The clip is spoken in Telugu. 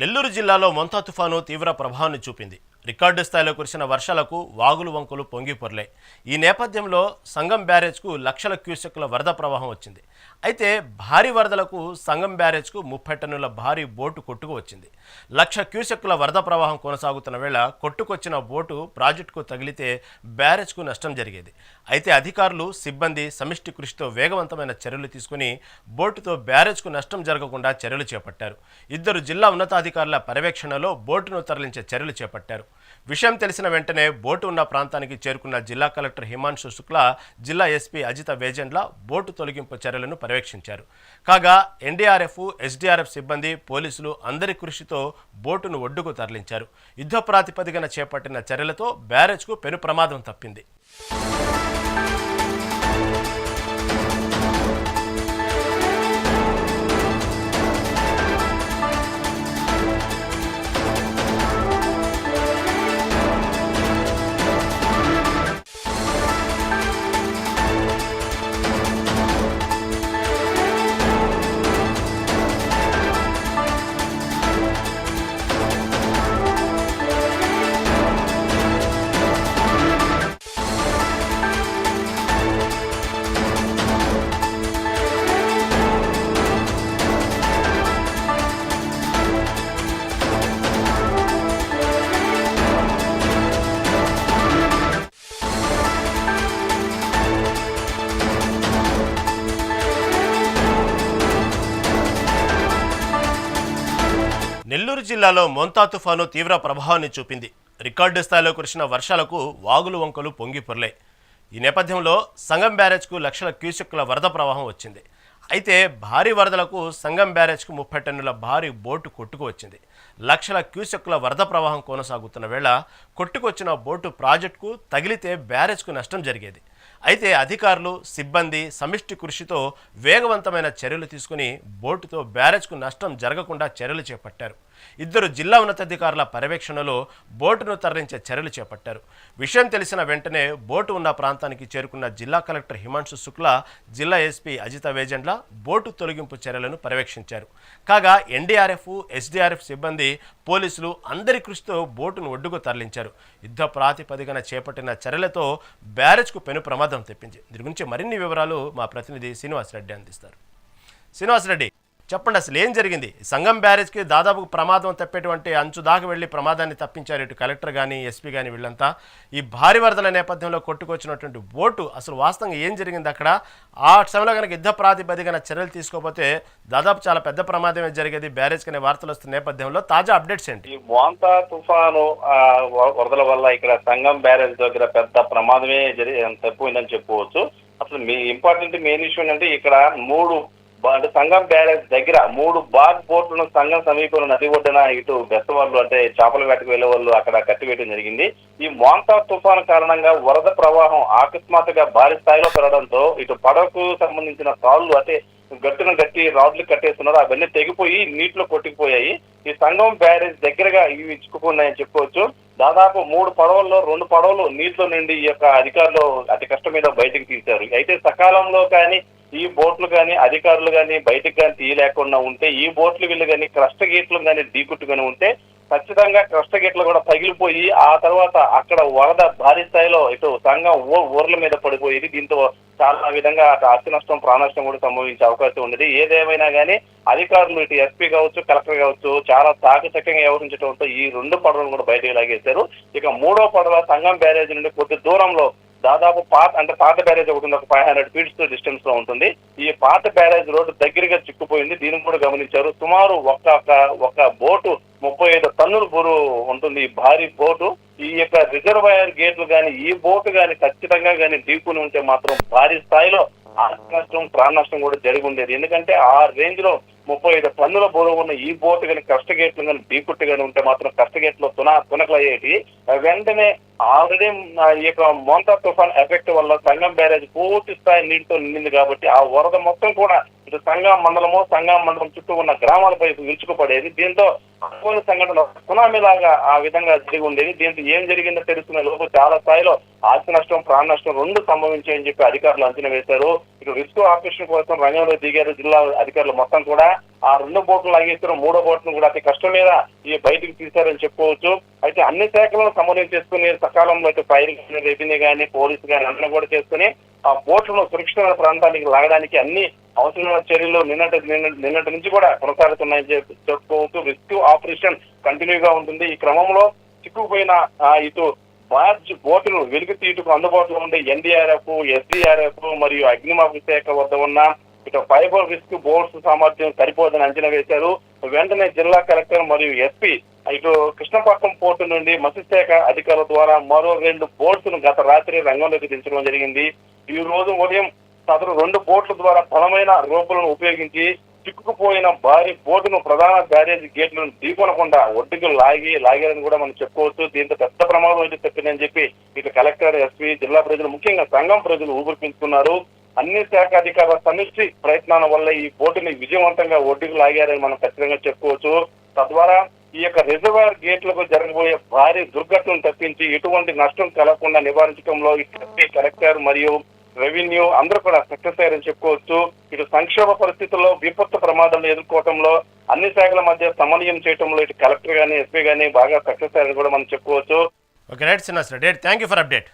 నెల్లూరు జిల్లాలో మొంతా తుఫాను తీవ్ర ప్రభావాన్ని చూపింది. రికార్డు స్థాయిలో కురిసిన వర్షాలకు వాగులు వంకులు పొంగిపొర్లే ఈ నేపథ్యంలో సంగం బ్యారేజ్కు లక్షల క్యూసెక్ల వరద ప్రవాహం వచ్చింది. అయితే భారీ వరదలకు సంగం బ్యారేజ్కు ముప్పై టన్నుల భారీ బోటు కొట్టుకు వచ్చింది లక్ష క్యూసెక్కుల వరద ప్రవాహం కొనసాగుతున్న వేళ కొట్టుకొచ్చిన బోటు ప్రాజెక్టుకు తగిలితే బ్యారేజ్కు నష్టం జరిగేది. అయితే అధికారులు సిబ్బంది సమిష్టి కృషితో వేగవంతమైన చర్యలు తీసుకుని బోటుతో బ్యారేజ్కు నష్టం జరగకుండా చర్యలు చేపట్టారు. ఇద్దరు జిల్లా ఉన్నతాధికారుల పర్యవేక్షణలో బోటును తరలించే చర్యలు చేపట్టారు. విషయం తెలిసిన వెంటనే బోటు ఉన్న ప్రాంతానికి చేరుకున్న జిల్లా కలెక్టర్ హిమాంశు శుక్లా జిల్లా ఎస్పీ అజిత వేజెండ్ల బోటు తొలగింపు చర్యలను పర్యవేక్షించారు కాగా ఎన్డీఆర్ఎఫ్ ఎస్డీఆర్ఎఫ్ సిబ్బంది పోలీసులు అందరి కృషితో బోటును ఒడ్డుకు తరలించారు. యుద్ధ ప్రాతిపదికన చేపట్టిన చర్యలతో బ్యారేజ్కు పెను ప్రమాదం తప్పింది. గుంటూరు జిల్లాలో మొంతా తుఫాను తీవ్ర ప్రభావాన్ని చూపింది. రికార్డు స్థాయిలో కురిసిన వర్షాలకు వాగులు వంకలు పొంగిపొర్లాయి ఈ నేపథ్యంలో సంగం బ్యారేజ్కు లక్షల క్యూసెక్కుల వరద ప్రవాహం వచ్చింది. అయితే భారీ వరదలకు సంగం బ్యారేజ్కు ముప్పై టన్నుల భారీ బోటు కొట్టుకు వచ్చింది. లక్షల క్యూసెక్కుల వరద ప్రవాహం కొనసాగుతున్న వేళ కొట్టుకొచ్చిన బోటు ప్రాజెక్టుకు తగిలితే బ్యారేజ్కు నష్టం జరిగేది. అయితే అధికారులు సిబ్బంది సమిష్టి కృషితో వేగవంతమైన చర్యలు తీసుకుని బోటుతో బ్యారేజ్కు నష్టం జరగకుండా చర్యలు చేపట్టారు. ఇద్దరు జిల్లా ఉన్నతాధికారుల పర్యవేక్షణలో బోటును తరలించే చర్యలు చేపట్టారు. విషయం తెలిసిన వెంటనే బోటు ఉన్న ప్రాంతానికి చేరుకున్న జిల్లా కలెక్టర్ హిమాంశు శుక్లా జిల్లా ఎస్పీ అజిత వేజెండ్ల బోటు తొలగింపు చర్యలను పర్యవేక్షించారు. కాగా ఎన్డీఆర్ఎఫ్ ఎస్డీఆర్ఎఫ్ సిబ్బంది పోలీసులు అందరి కృషితో బోటును ఒడ్డుకు తరలించారు. యుద్ధ ప్రాతిపదికన చేపట్టిన చర్యలతో బ్యారేజ్కు పెను ప్రమాదం తెప్పించింది దీని గురించి మరిన్ని వివరాలు మా ప్రతినిధి శ్రీనివాసరెడ్డి అందిస్తారు. శ్రీనివాసరెడ్డి చెప్పండి అసలు ఏం జరిగింది? సంగం బ్యారేజ్కి దాదాపు ప్రమాదం తప్పేటువంటి అంచు దాకా వెళ్ళి ప్రమాదాన్ని తప్పించారు ఇటు కలెక్టర్ కానీ ఎస్పీ కానీ వీళ్ళంతా. ఈ భారీ వరదల నేపథ్యంలో కొట్టుకొచ్చినటువంటి బోటు అసలు వాస్తవంగా ఏం జరిగింది అక్కడ? ఆ సమయంలో కనుక యుద్ధ ప్రాతిపదికన చర్యలు తీసుకోకపోతే దాదాపు చాలా పెద్ద ప్రమాదమే జరిగేది బ్యారేజ్ అనే వార్తలు వస్తున్న నేపథ్యంలో తాజా అప్డేట్స్ ఏంటి? ఈ మోంతా తుఫాను వ- వరదల వల్ల ఇక్కడ సంగం బ్యారేజ్ దగ్గర పెద్ద ప్రమాదమే జరిగి తప్పిందని చెప్పుకోవచ్చు. అసలు మీ ఇంపార్టెంట్ మెయిన్ ఇష్యూ ఏంటంటే ఇక్కడ మూడు అంటే సంగం బ్యారేజ్ దగ్గర మూడు బాగ్ బోట్లను సంఘం సమీపంలో నది ఒడ్డున ఇటు బెస్తవాళ్ళు అంటే చేపల వేటకు వెళ్ళే వాళ్ళు అక్కడ కట్టివేయడం జరిగింది. ఈ మోంతా తుఫాను కారణంగా వరద ప్రవాహం ఆకస్మాత్తుగా భారీ స్థాయిలో పెరగడంతో ఇటు పడవకు సంబంధించిన తాళ్ళు అంటే గట్టున గట్టి రాడ్లు కట్టేస్తున్నారు. అవన్నీ తెగిపోయి నీటిలో కొట్టుకుపోయాయి. ఈ సంఘం బ్యారేజ్ దగ్గరగా ఇవి ఇచ్చుకున్నాయని చెప్పుకోవచ్చు దాదాపు మూడు పడవల్లో రెండు పడవలు నీటిలో నుండి ఈ యొక్క అధికారులు అతి కష్టం మీద బయటకు తీశారు. అయితే సకాలంలో కానీ ఈ బోట్లు కానీ అధికారులు కానీ బయటకు కానీ తీయలేకుండా ఉంటే ఈ బోట్లు వీళ్ళు కానీ క్రష్ట గేట్లు కానీ ఢీకుట్టుకొని ఉంటే ఖచ్చితంగా క్రష్ట గేట్లు కూడా పగిలిపోయి ఆ తర్వాత అక్కడ వరద భారీ స్థాయిలో ఇటు సంఘం ఊర్ల మీద పడిపోయేది. దీంతో చాలా విధంగా అటు ఆస్తి నష్టం ప్రాణ నష్టం కూడా సంభవించే అవకాశం ఉండేది. ఏదేమైనా కానీ అధికారులు ఇటు ఎస్పీ కావచ్చు కలెక్టర్ కావచ్చు చాలా తాకచక్యంగా వ్యవహరించడంతో ఈ రెండు పడవలు కూడా బయటకు లాగేశారు. ఇక మూడో పడవ సంఘం బ్యారేజ్ నుండి కొద్ది దూరంలో దాదాపు పాత అంటే పాత బ్యారేజ్ ఒకటి ఉంది ఒక ఫైవ్ హండ్రెడ్ ఫీట్స్ డిస్టెన్స్లో ఉంటుంది. ఈ పాత బ్యారేజ్ రోడ్డు దగ్గరగా చిక్కుపోయింది. దీన్ని కూడా గమనించారు. సుమారు ఒక్క ఒక- బోటు ముప్పై ఐదు టన్నుల బరువు ఉంటుంది. ఈ భారీ బోటు ఈ యొక్క రిజర్వాయర్ గేట్లు కానీ ఈ బోటు కానీ ఖచ్చితంగా కానీ ఢీకుని ఉంటే మాత్రం భారీ స్థాయిలో ఆస్తి నష్టం ప్రాణ నష్టం కూడా జరిగి ఉండేది. ఎందుకంటే ఆ రేంజ్లో ముప్పై ఐదు టన్నుల బరువు ఉన్న ఈ బోటు కానీ కష్ట గేట్లు కానీ ఢీకుట్టు కానీ ఉంటే మాత్రం కష్ట గేట్లో తునకలు తునకలయ్యేటి. వెంటనే ఆల్రెడీ ఈ యొక్క మోంతా తుఫాన్ ఎఫెక్ట్ వల్ల సంగం బ్యారేజ్ పూర్తి స్థాయి నీటితో నిండింది కాబట్టి ఆ వరద మొత్తం కూడా ఇటు సంగం మండలము సంగం మండలం చుట్టూ ఉన్న గ్రామాలపై విరుచుకుపడేది. దీంతో అనుకోని సంఘటన సునామీ లాగా ఆ విధంగా జరిగి ఉండేది దీంతో ఏం జరిగిందో తెలుసుకునే లోపు చాలా స్థాయిలో ఆస్తి నష్టం ప్రాణ నష్టం రెండు సంభవించాయని చెప్పి అధికారులు అంచనా వేశారు. ఇటు రిస్క్ ఆపరేషన్ కోసం రంగంలో దిగారు జిల్లా అధికారులు మొత్తం కూడా. ఆ రెండు బోట్లు లాగేస్తున్న మూడో బోట్ను కూడా అతి కష్టం మీద ఈ బయటకు తీశారని చెప్పుకోవచ్చు. అయితే అన్ని శాఖలను సమన్వయం చేసుకుని సకాలంలో అయితే ఫైర్ కానీ రెవెన్యూ కానీ పోలీసు కానీ అందరూ కూడా చేసుకుని ఆ బోట్లను సురక్షితమైన ప్రాంతానికి లాగడానికి అన్ని అవసరమైన చర్యలు నిన్నటి నిన్నటి నుంచి కూడా కొనసాగుతున్నాయని చెప్పుకోవచ్చు. రెస్క్యూ ఆపరేషన్ కంటిన్యూగా ఉంటుంది. ఈ క్రమంలో చిక్కుకుపోయిన ఇటు మార్చి బోటును వెలుగు తీటుకు అందుబాటులో ఉండే ఎన్డీఆర్ఎఫ్ ఎస్డీఆర్ఎఫ్ మరియు అగ్నిమాపక శాఖ వద్ద ఉన్న ఇటు ఫైబర్ రిస్క్ బోర్డ్స్ సామర్థ్యం సరిపోదని అంచనా వేశారు. వెంటనే జిల్లా కలెక్టర్ మరియు ఎస్పీ ఇటు కృష్ణపట్నం పోర్టు నుండి మత్స్యశాఖ అధికారుల ద్వారా మరో రెండు బోట్స్ను గత రాత్రి రంగంలోకి దించడం జరిగింది. ఈ రోజు ఉదయం సదరు రెండు బోట్ల ద్వారా బలమైన రోపులను ఉపయోగించి చిక్కుకుపోయిన భారీ బోర్డును ప్రధాన బ్యారేజ్ గేట్లను ఢీకొనకుండా ఒడ్డుకు లాగి లాగారని కూడా మనం చెప్పుకోవచ్చు. దీంతో పెద్ద ప్రమాదం అయితే తప్పిందని చెప్పి ఇటు కలెక్టర్ ఎస్పీ జిల్లా ప్రజలు ముఖ్యంగా సంఘం ప్రజలు ఊపిరి పీల్చుకున్నారు అన్ని శాఖ అధికారుల సమిష్టి ప్రయత్నాల వల్ల ఈ బోటుని విజయవంతంగా ఒడ్డుకు లాగారని మనం ఖచ్చితంగా చెప్పుకోవచ్చు. తద్వారా ఈ యొక్క రిజర్వాయర్ గేట్లకు జరగబోయే భారీ దుర్ఘటనను తప్పించి ఎటువంటి నష్టం కలగకుండా నివారించడంలో ఇటు కలెక్టర్ మరియు రెవెన్యూ అందరూ కూడా సక్సెస్ అయ్యారని చెప్పుకోవచ్చు. ఇటు సంక్షోభ పరిస్థితుల్లో విపత్తు ప్రమాదాలను ఎదుర్కోవడంలో అన్ని శాఖల మధ్య సమన్వయం చేయడంలో ఇటు కలెక్టర్ గానీ ఎస్పీ గానీ బాగా సక్సెస్ అయ్యారని కూడా మనం చెప్పుకోవచ్చు. Okay right Srinivas Reddy thank you for update.